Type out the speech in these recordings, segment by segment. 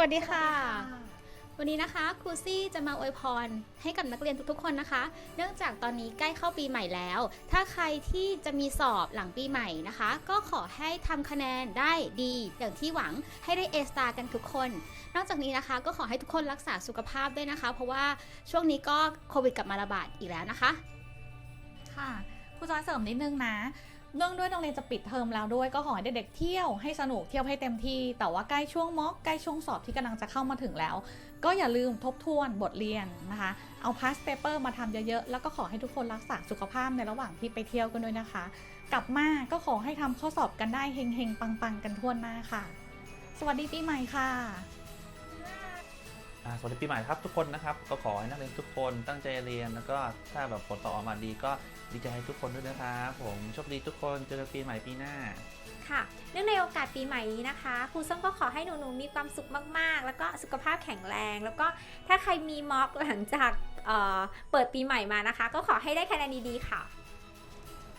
วัสดีค่ะ วันนี้นะคะครูซี่จะมาอวยพรให้กับนักเรียนทุกๆ คนนะคะ เนื่องจากตอนนี้ใกล้เข้าปีใหม่แล้ว ถ้าใครที่จะมีสอบหลังปีใหม่นะคะ ก็ขอให้ทำคะแนนได้ดี อย่างที่หวังให้ได้ A star กันทุกคน นอกจากนี้นะคะ ก็ขอให้ทุกคนรักษาสุขภาพด้วยนะคะ เพราะว่าช่วงนี้ก็โควิดกลับมาระบาดอีกแล้วนะคะ ค่ะครูจอยเสริมนิดนึงนะ เนื่องด้วยโรงเรียนจะปิดเทอมแล้วด้วยก็ขอให้เด็กๆเที่ยวให้สนุกเที่ยวให้เต็มที่ แต่ว่าใกล้ช่วงม็อกใกล้ช่วงสอบที่กำลังจะเข้ามาถึงแล้ว ก็อย่าลืมทบทวนบทเรียนนะคะ เอา past paper มาทำเยอะๆ แล้วก็ขอให้ทุกคนรักษาสุขภาพในระหว่างที่ไปเที่ยวกันด้วยนะคะ กลับมาก็ขอให้ทำข้อสอบกันได้เฮงๆปังๆกันทั่วหน้าค่ะ สวัสดีปีใหม่ค่ะ สวัสดีปีใหม่ครับทุกคนนะครับ ก็ขอให้นักเรียนทุกคนตั้งใจเรียน แล้วก็ถ้าแบบผลตอบออกมาดีก็ดีใจให้ทุกคนด้วยนะครับผมโชคดีทุกคนเจอกันปีใหม่ปีหน้าค่ะเนื่องในโอกาสปีใหม่นี้นะคะครูส้มก็ขอให้หนูๆมีความสุขมากๆ แล้วก็สุขภาพแข็งแรง แล้วก็ถ้าใครมีม็อกหลังจากเอ่อเปิดปีใหม่มานะคะ ก็ขอให้ได้คะแนนดีๆค่ะ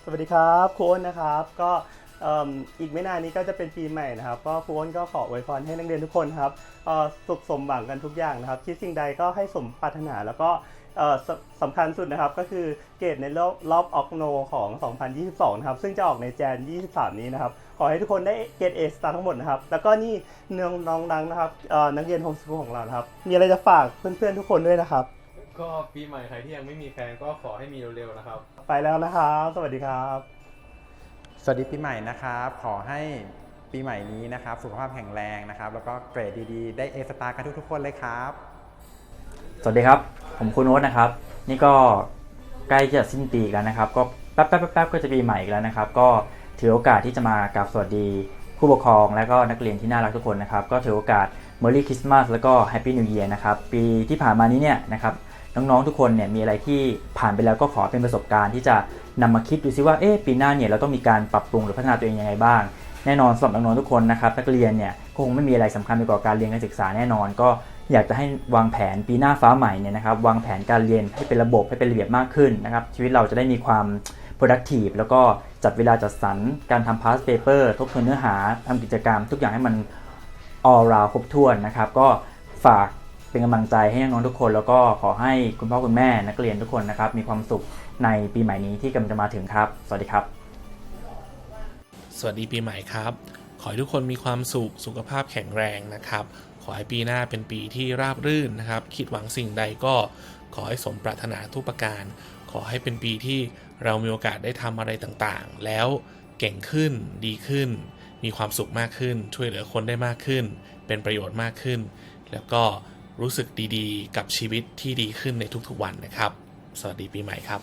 สวัสดีครับครูอ้นนะครับก็เอิ่มอีกไม่นานนี้ก็จะเป็นปีใหม่นะครับ ก็ครูอ้นก็ขออวยพรให้นักเรียนทุกคนครับเอ่อสุขสมหวังกันทุกอย่างนะครับ คิดสิ่งใดก็ให้สมปรารถนาแล้วก็เอ่อสสำคัญสุดนะครับก็คือเกรดในรอบรอบออกโนของ 2022 นะครับ ซึ่งจะออกในแจน 23 นี้นะครับ ขอให้ทุกคนได้เกรด A star ทั้งหมดนะครับ แล้วก็นี่เนืองน้องดังนะครับเอ่อนักเรียนโฮมสกูลของเรานะครับ มีอะไรจะฝากเพื่อนๆทุกคนด้วยนะครับ ก็ปีใหม่ใครที่ยังไม่มีแฟนก็ขอให้มีเร็วๆนะครับ ไปแล้วนะครับ สวัสดีครับ สวัสดีปีใหม่นะครับ ขอให้ปีใหม่นี้นะครับ สุขภาพแข็งแรงนะครับ แล้วก็เกรดดีๆ ได้เอสตาร์กันทุกๆคนเลยครับ สวัสดีครับ ผมคุณโน้ตนะครับ นี่ก็ใกล้จะสิ้นปีกันนะครับ ก็แป๊บแป๊บแป๊บแป๊บก็จะปีใหม่อีกแล้วนะครับ ก็ถือโอกาสที่จะมากราบสวัสดีผู้ปกครองและก็นักเรียนที่น่ารักทุกคนนะครับ ก็ถือโอกาส Merry Christmas แล้วก็ Happy New Year นะครับ ปีที่ผ่านมานี้เนี่ยนะครับ น้องๆทุกคนเนี่ยมีอะไรที่ผ่านไปแล้วก็ขอเป็นประสบการณ์ที่จะนำมาคิดดูซิว่าเอ๊ะปีหน้าเนี่ยเราต้องมีการปรับปรุงหรือพัฒนาตัวเองยังไงบ้าง แน่นอนสำหรับน้องๆทุกคนนะครับนักเรียนเนี่ยก็คงไม่มีอะไรสำคัญไปกว่าการเรียนการศึกษาแน่นอน ก็อยากจะให้วางแผนปีหน้าฟ้าใหม่เนี่ยนะครับวางแผนการเรียนให้เป็นระบบให้เป็นระเบียบมากขึ้นนะครับชีวิตเราจะได้มีความ productive แล้วก็จัดเวลาจัดสรรการทำ past paper ทบทวนเนื้อหาทำกิจกรรม ทุกอย่างให้มัน all round ครบถ้วนนะครับ ก็ฝาก เป็นกำลังใจให้น้องๆทุกคน แล้วก็ขอให้คุณพ่อคุณแม่นักเรียนทุกคนนะครับ มีความสุขในปีใหม่นี้ที่กำลังจะมาถึงครับ สวัสดีครับ สวัสดีปีใหม่ครับ ขอให้ทุกคนมีความสุขสุขภาพแข็งแรงนะครับ ขอให้ปีหน้าเป็นปีที่ราบรื่นนะครับ คิดหวังสิ่งใดก็ขอให้สมปรารถนาทุกประการ ขอให้เป็นปีที่เรามีโอกาสได้ทำอะไรต่างๆ แล้วเก่งขึ้นดีขึ้น มีความสุขมากขึ้น ช่วยเหลือคนได้มากขึ้น เป็นประโยชน์มากขึ้น แล้วก็ รู้สึกดีๆ กับชีวิตที่ดีขึ้นในทุกๆวันนะครับ สวัสดีปีใหม่ครับ